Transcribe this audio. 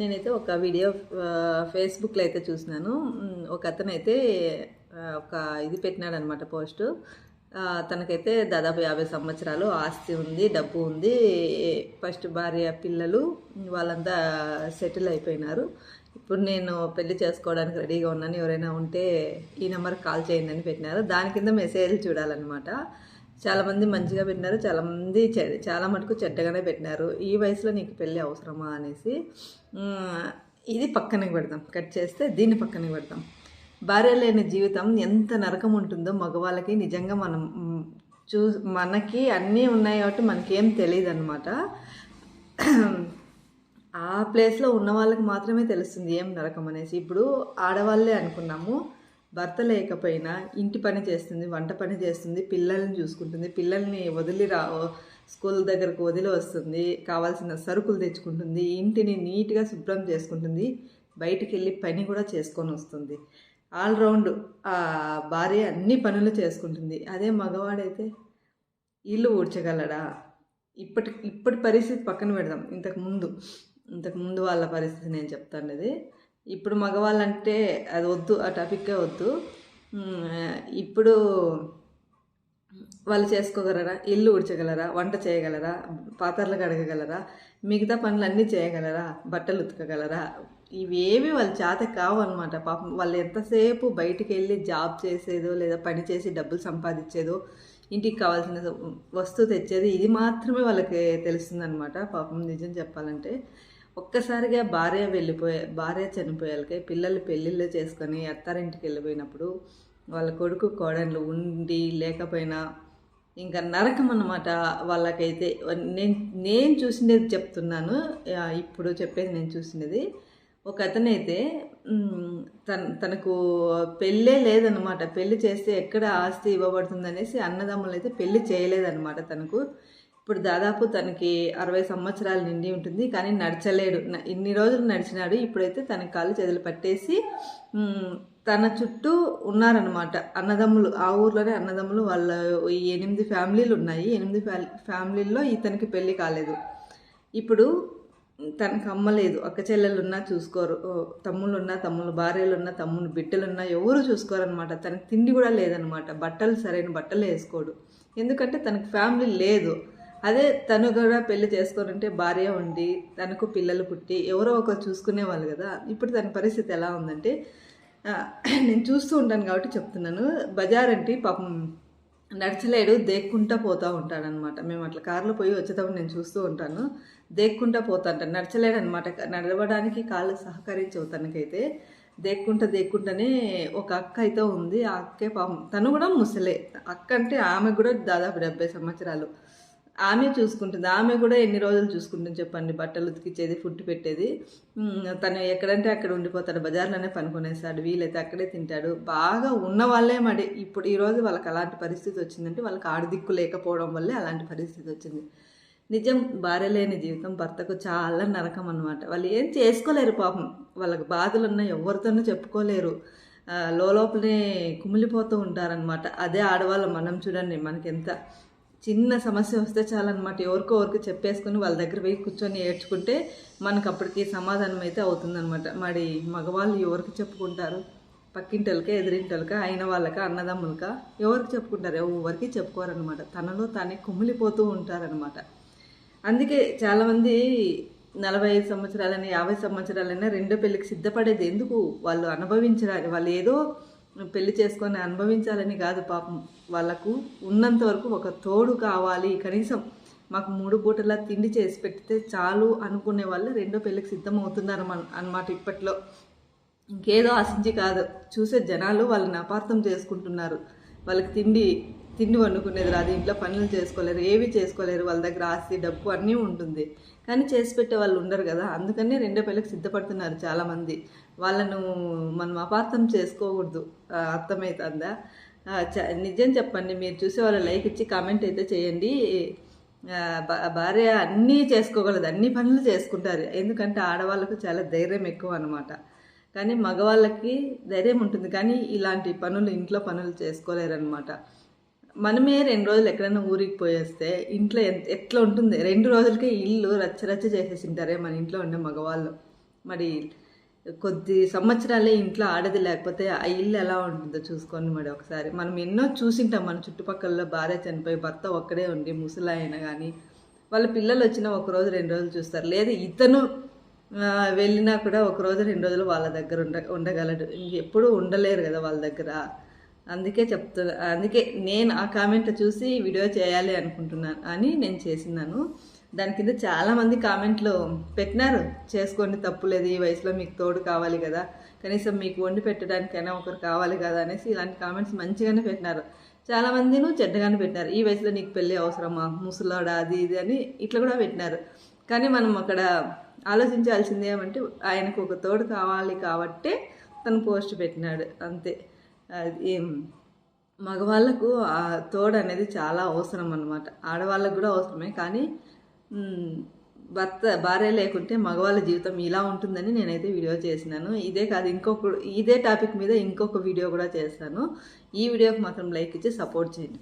నేనైతే ఒక వీడియో ఫేస్బుక్లో అయితే చూసినాను. ఒక అతను అయితే ఒక ఇది పెట్టినాడు అనమాట పోస్టు తనకైతే దాదాపు యాభై సంవత్సరాలు ఆస్తి ఉంది డబ్బు ఉంది. ఫస్ట్ భార్య పిల్లలు వాళ్ళంతా సెటిల్ అయిపోయినారు. ఇప్పుడు నేను పెళ్ళి చేసుకోవడానికి రెడీగా ఉన్నాను. ఎవరైనా ఉంటే ఈ నెంబర్కి కాల్ చేయండి అని పెట్టినారు. దాని కింద మెసేజ్ చూడాలన్నమాట. చాలామంది మంచిగా పెట్టినారు. చాలామంది చె- చాలా మటుకు చెడ్డగానే పెట్టినారు. ఈ వయసులో నీకు పెళ్ళి అవసరమా అనేసి ఇది పక్కనకి పెడదాం. కట్ చేస్తే దీన్ని పక్కనకి పెడదాం. భార్య లేని జీవితం ఎంత నరకం ఉంటుందో మగవాళ్ళకి నిజంగా మనం చూ మనకి అన్నీ ఉన్నాయి కాబట్టి మనకేం తెలియదు అనమాట ఆ ప్లేస్లో ఉన్న వాళ్ళకి మాత్రమే తెలుస్తుంది ఏం నరకం అనేసి. ఇప్పుడు ఆడవాళ్ళే అనుకున్నాము. భర్త లేకపోయినా ఇంటి పని చేస్తుంది వంట పని చేస్తుంది పిల్లల్ని చూసుకుంటుంది పిల్లల్ని వదిలి రా స్కూల్ దగ్గరకు వదిలి వస్తుంది కావాల్సిన సరుకులు తెచ్చుకుంటుంది ఇంటిని నీట్గా శుభ్రం చేసుకుంటుంది బయటికి వెళ్ళి పని కూడా చేసుకొని వస్తుంది. ఆల్రౌండ్ ఆ భార్య అన్ని పనులు చేసుకుంటుంది. అదే మగవాడైతే ఇల్లు ఊడ్చగలడా? ఇప్పటి ఇప్పటి పరిస్థితి పక్కన పెడదాం. ఇంతకుముందు ఇంతకుముందు ఇంతకు ముందు వాళ్ళ పరిస్థితి నేను చెప్తాను అది ఇప్పుడు మగవాళ్ళంటే అది వద్దు ఆ టాపిక్కే వద్దు. ఇప్పుడు వాళ్ళు చేసుకోగలరా? ఇల్లు ఊడ్చగలరా? వంట చేయగలరా? పాత్రలు కడగగలరా? మిగతా పనులు అన్నీ చేయగలరా? బట్టలు ఉతకగలరా? ఇవేవి వాళ్ళ చేత కావు అనమాట పాపం వాళ్ళు ఎంతసేపు బయటికి వెళ్ళి జాబ్ చేసేదో లేదా పని చేసి డబ్బులు సంపాదించేదో ఇంటికి కావాల్సిన వస్తువు తెచ్చేది ఇది మాత్రమే వాళ్ళకి తెలుస్తుందన్నమాట. పాపం నిజం చెప్పాలంటే. ఒక్కసారిగా భార్య వెళ్ళిపోయే భార్య చనిపోయాలకే పిల్లలు పెళ్ళిళ్ళు చేసుకొని అత్తారింటికి వెళ్ళిపోయినప్పుడు వాళ్ళ కొడుకు కోడళ్ళు ఉండి లేకపోయినా ఇంకా నరకం అన్నమాట వాళ్ళకైతే. నేను నేను చూసినది చెప్తున్నాను. ఇప్పుడు చెప్పేది నేను చూసినది ఒక అతనైతే తన తనకు పెళ్ళే లేదనమాట పెళ్ళి చేస్తే ఎక్కడ ఆస్తి ఇవ్వబడుతుందనేసి అన్నదమ్ములు అయితే పెళ్ళి చేయలేదన్నమాట తనకు. ఇప్పుడు దాదాపు తనకి అరవై సంవత్సరాలు నిండి ఉంటుంది కానీ నడచలేడు. ఇన్ని రోజులు నడిచినాడు ఇప్పుడైతే తన కాళ్ళు చేతులు పట్టేసి తన చుట్టూ ఉన్నారనమాట అన్నదమ్ములు ఆ ఊర్లోనే అన్నదమ్ములు వాళ్ళ ఎనిమిది ఫ్యామిలీలు ఉన్నాయి. ఎనిమిది ఫ్యా- ఫ్యామిలీల్లో ఇతనికి పెళ్ళి కాలేదు. ఇప్పుడు తనకు అమ్మలేదు అక్క చెల్లెలు ఉన్నా చూసుకోరు. ఓ, తమ్ముళ్ళు ఉన్నా తమ్ముళ్ళు భార్యలు ఉన్నా తమ్ముళ్ళు బిడ్డలున్నా ఎవరు చూసుకోరనమాట తనకు తిండి కూడా లేదనమాట బట్టలు సరైన బట్టలు వేసుకోడు. ఎందుకంటే తనకు ఫ్యామిలీ లేదు. అదే తను కూడా పెళ్ళి చేసుకొని భార్య ఉండి తనకు పిల్లలు పుట్టి ఎవరో ఒకరు చూసుకునేవాళ్ళు కదా. ఇప్పుడు తన పరిస్థితి ఎలా ఉందంటే నేను చూస్తూ ఉంటాను కాబట్టి చెప్తున్నాను. బజార్ అంటే పాపం నడచలేడు దేక్కుంటా పోతూ ఉంటాడనమాట. మేము అట్లా కారులో పోయి వచ్చేటప్పుడు నేను చూస్తూ ఉంటాను. దేక్కుంటా పోతా ఉంటాను నడచలేడు అనమాట నడవడానికి కాళ్ళు సహకరించవు తనకైతే. దేక్కుంటా దేక్కుంటానే ఒక అక్క అయితే ఉంది. ఆ అక్కే పాపం తను కూడా ముసలే. అక్క అంటే ఆమె కూడా దాదాపు డెబ్బై సంవత్సరాలు. ఆమె చూసుకుంటుంది. ఆమె కూడా ఎన్ని రోజులు చూసుకుంటుంది చెప్పండి. బట్టలు ఉతికిచ్చేది ఫుడ్ పెట్టేది. తను ఎక్కడంటే అక్కడ ఉండిపోతాడు. బజార్లోనే పనుకునేస్తాడు వీలైతే అక్కడే తింటాడు. బాగా ఉన్న వాళ్ళే మడి ఇప్పుడు ఈరోజు వాళ్ళకి అలాంటి పరిస్థితి వచ్చిందంటే వాళ్ళకి ఆడదిక్కు లేకపోవడం వల్లే అలాంటి పరిస్థితి వచ్చింది. నిజం భార్య లేని జీవితం భర్తకు చాలా నరకం అనమాట వాళ్ళు ఏం చేసుకోలేరు పాపం. వాళ్ళకి బాధలు ఉన్నాయి ఎవరితోనూ చెప్పుకోలేరు లోపలనే కుమిలిపోతూ ఉంటారనమాట అదే ఆడవాళ్ళు. మనం చూడండి మనకెంత చిన్న సమస్య వస్తే చాలన్నమాట. ఎవరికో ఎవరికి చెప్పేసుకుని వాళ్ళ దగ్గర పోయి కూర్చొని ఏడ్చుకుంటే మనకు అప్పటికి సమాధానం అయితే అవుతుందన్నమాట. మరి మగవాళ్ళు ఎవరికి చెప్పుకుంటారు? పక్కింటలకే ఎదిరింటలక అయిన వాళ్ళకా అన్నదమ్ములకా? ఎవరికి చెప్పుకుంటారు? ఎవరికి చెప్పుకోరనమాట తనలో తానే కుమిలిపోతూ ఉంటారనమాట అందుకే చాలామంది నలభై ఐదు సంవత్సరాలైనా యాభై సంవత్సరాలైనా రెండో పెళ్ళికి సిద్ధపడేది ఎందుకు? వాళ్ళు అనుభవించడానికి వాళ్ళు ఏదో పెళ్ళి చేసుకొని అనుభవించాలని కాదు పాపం. వాళ్ళకు ఉన్నంత వరకు ఒక తోడు కావాలి. కనీసం మాకు మూడు పూటలా తిండి చేసి పెడితే చాలు అనుకునే వాళ్ళు రెండో పెళ్ళికి సిద్ధమవుతున్నారు అన్నమాట ఇప్పట్లో. ఇంకేదో ఆశించి కాదు. చూసే జనాలు వాళ్ళని అపార్థం చేసుకుంటున్నారు. వాళ్ళకి తిండి తిండి వండుకునేది రాదు. ఇంట్లో పనులు చేసుకోలేరు ఏవి చేసుకోలేరు. వాళ్ళ దగ్గర ఆస్తి డబ్బు అన్నీ ఉంటుంది. కానీ చేసి పెట్టే వాళ్ళు ఉండరు కదా. అందుకనే రెండో పెళ్ళికి సిద్ధపడుతున్నారు చాలామంది. వాళ్ళను మనం అపార్థం చేసుకోకూడదు. అర్థమవుతుందా చ- నిజం చెప్పండి. మీరు చూసే వాళ్ళు లైక్ ఇచ్చి కామెంట్ అయితే చేయండి. భార్య అన్నీ చేసుకోగలదు. అన్ని పనులు చేసుకుంటారు. ఎందుకంటే ఆడవాళ్ళకు చాలా ధైర్యం ఎక్కువ అనమాట కానీ మగవాళ్ళకి ధైర్యం ఉంటుంది. కానీ ఇలాంటి పనులు ఇంట్లో పనులు చేసుకోలేరనమాట మనమే రెండు రోజులు ఎక్కడైనా ఊరికి పోయేస్తే ఇంట్లో ఎంత ఎట్లా ఉంటుంది? రెండు రోజులకే ఇల్లు రచ్చ రచ్చ చేసేసి ఉంటారే మన ఇంట్లో ఉండే మగవాళ్ళు. మరి కొద్ది సంవత్సరాలే ఇంట్లో ఆడది లేకపోతే ఆ ఇల్లు ఎలా ఉంటుందో చూసుకోండి మరి ఒకసారి. మనం ఎన్నో చూసింటాం మన చుట్టుపక్కల భార్య చనిపోయి భర్త ఒక్కడే ఉండి ముసలాయన కానీ వాళ్ళ పిల్లలు వచ్చినా ఒక రోజు రెండు రోజులు చూస్తారు. లేదు ఇతను వెళ్ళినా కూడా ఒక రోజు రెండు రోజులు వాళ్ళ దగ్గర ఉండ ఉండగలడు. ఎప్పుడూ ఉండలేరు కదా వాళ్ళ దగ్గర. అందుకే చెప్తున్నా అందుకే నేను ఆ కామెంట్ చూసి వీడియో చేయాలి అనుకుంటున్నాను అని నేను చేసినాను దాని కింద చాలామంది కామెంట్లు పెట్టినారు చేసుకోండి తప్పులేదు ఈ వయసులో మీకు తోడు కావాలి కదా కనీసం మీకు వండి పెట్టడానికైనా ఒకరు కావాలి కదా అనేసి ఇలాంటి కామెంట్స్ మంచిగానే పెట్టినారు. చాలామందిను చెడ్డగానే పెట్టినారు. ఈ వయసులో నీకు పెళ్ళి అవసరమా? ముసలాడా? అది ఇది అని ఇట్లా కూడా పెట్టినారు. కానీ మనం అక్కడ ఆలోచించాల్సింది ఏమంటే ఆయనకు ఒక తోడు కావాలి కాబట్టే తను పోస్ట్ పెట్టినాడు. అంతే. అది మగవాళ్ళకు ఆ తోడు అనేది చాలా అవసరం అన్నమాట. ఆడవాళ్ళకు కూడా అవసరమే. కానీ భర్త భార్య లేకుంటే మగవాళ్ళ జీవితం ఇలా ఉంటుందని నేనైతే వీడియో చేసినాను. ఇదే కాదు ఇంకొక ఇదే టాపిక్ మీద ఇంకొక వీడియో కూడా చేస్తాను. ఈ వీడియోకి మాత్రం లైక్ ఇచ్చి సపోర్ట్ చేయండి